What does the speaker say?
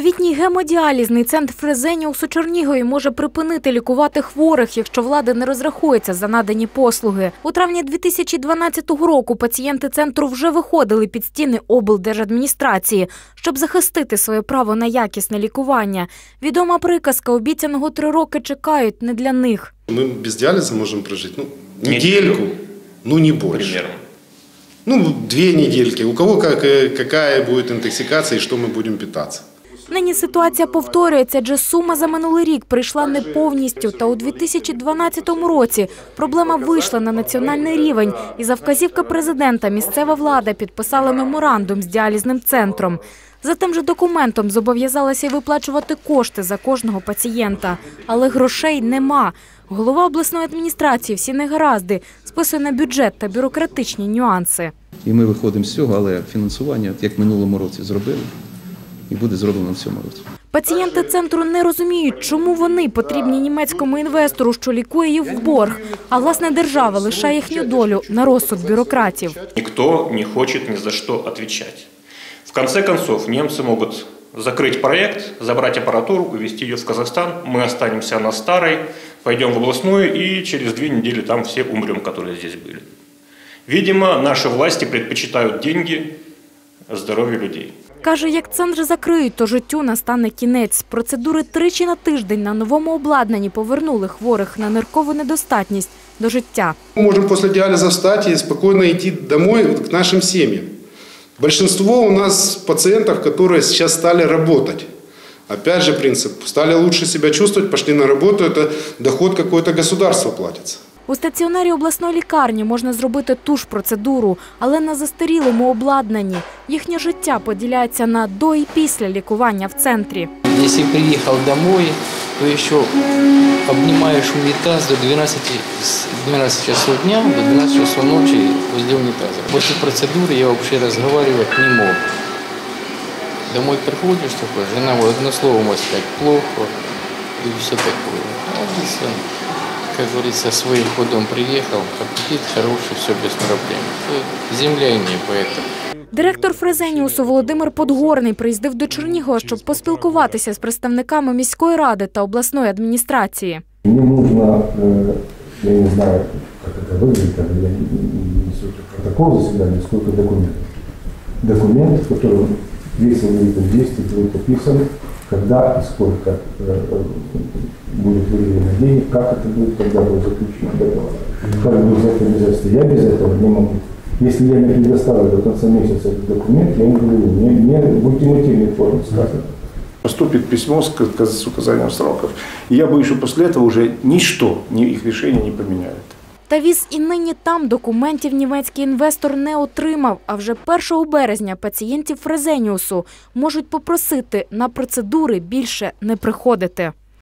Новітній гемодіалізний центр Фрезеніус у Чернігові може припинити лікувати хворих, якщо влада не розрахується за надані послуги. У травні 2012 року пацієнти центру вже виходили під стіни облдержадміністрації, щоб захистити своє право на якісне лікування. Відома приказка обіцяного три роки чекають не для них. Мы без диализа можем прожить ну, Неделю. недельку, ну не больше. примерно. Ну, две недельки. У кого как, э, какая будет интоксикация и что мы будем питаться. Нині ситуація повторюється, адже сума за минулий рік прийшла не повністю. Та у 2012 році проблема вийшла на національний рівень, і за вказівка президента місцева влада підписала меморандум з діалізним центром. За тим же документом зобов'язалася виплачувати кошти за кожного пацієнта, але грошей нема. Голова обласної адміністрації всі негаразди списує на бюджет та бюрократичні нюанси. І ми виходимо з цього, але фінансування, як минулому році зробили, і буде зроблено в цьому році. Пацієнти центру не розуміють, чому вони потрібні німецькому інвестору, що лікує їх в борг. А власне держава лишає їхню долю на розсуд бюрократів. Никто не хочет ни за что отвечать. В конце концов, немцы могут закрыть проект, забрать аппаратуру, увезти ее в Казахстан. Мы останемся на старой, пойдем в областную и через две недели там все умрем, которые здесь были. Видимо, наши власти предпочитают деньги здоровью людей. Каже, як центр закриють, то життю настане кінець. Процедури тричі на тиждень на новому обладнанні повернули хворих на ниркову недостатність до життя. Мы можем после диализа встать и спокойно идти домой вот к нашим семьям. Большинство у нас пациентов, которые сейчас стали работать. Опять же принцип, стали лучше себя чувствовать, пошли на работу, это доход какой-то государство платится. У стаціонарі обласної лікарні можна зробити ту ж процедуру, але на застарілому обладнанні. Їхнє життя поділяється на до і після лікування в центрі. Если приехал домой, то еще обнимаешь унитаз до 12, с 12 часов дня до 12 часов ночи возле унитаза. После процедуры я вообще разговаривать не мог. Домой приходишь такой, жена одно слово может сказать плохо и все такое А здесь он, как говорится, своим ходом приехал, аппетит хороший, все без проблем. Это Земля и небо это. Директор Фрезеніусу Володимир Подгорний приїздив до Чернігова, щоб поспілкуватися з представниками міської ради та обласної адміністрації. Мне нужно, э, я не знаю, как это выглядит, когда я не не несу протокол заседания, сколько документов. Документ, в котором весь алгоритм действий будет описан, Когда и сколько э, будет выделено денег, как это будет, когда будет заключено договор. Как будет это обязательство. Я без этого не могу. Если я не предоставлю до конца месяца этот документ, я не говорю, мне, мне в ультимативной форме сказано. Поступит письмо с указанием сроков. И я боюсь, что после этого уже ничто, ни их решение не поменяет. Та віз і нині там документів німецький інвестор не отримав. А вже 1 березня пацієнтів Фрезеніусу можуть попросити на процедури більше не приходити.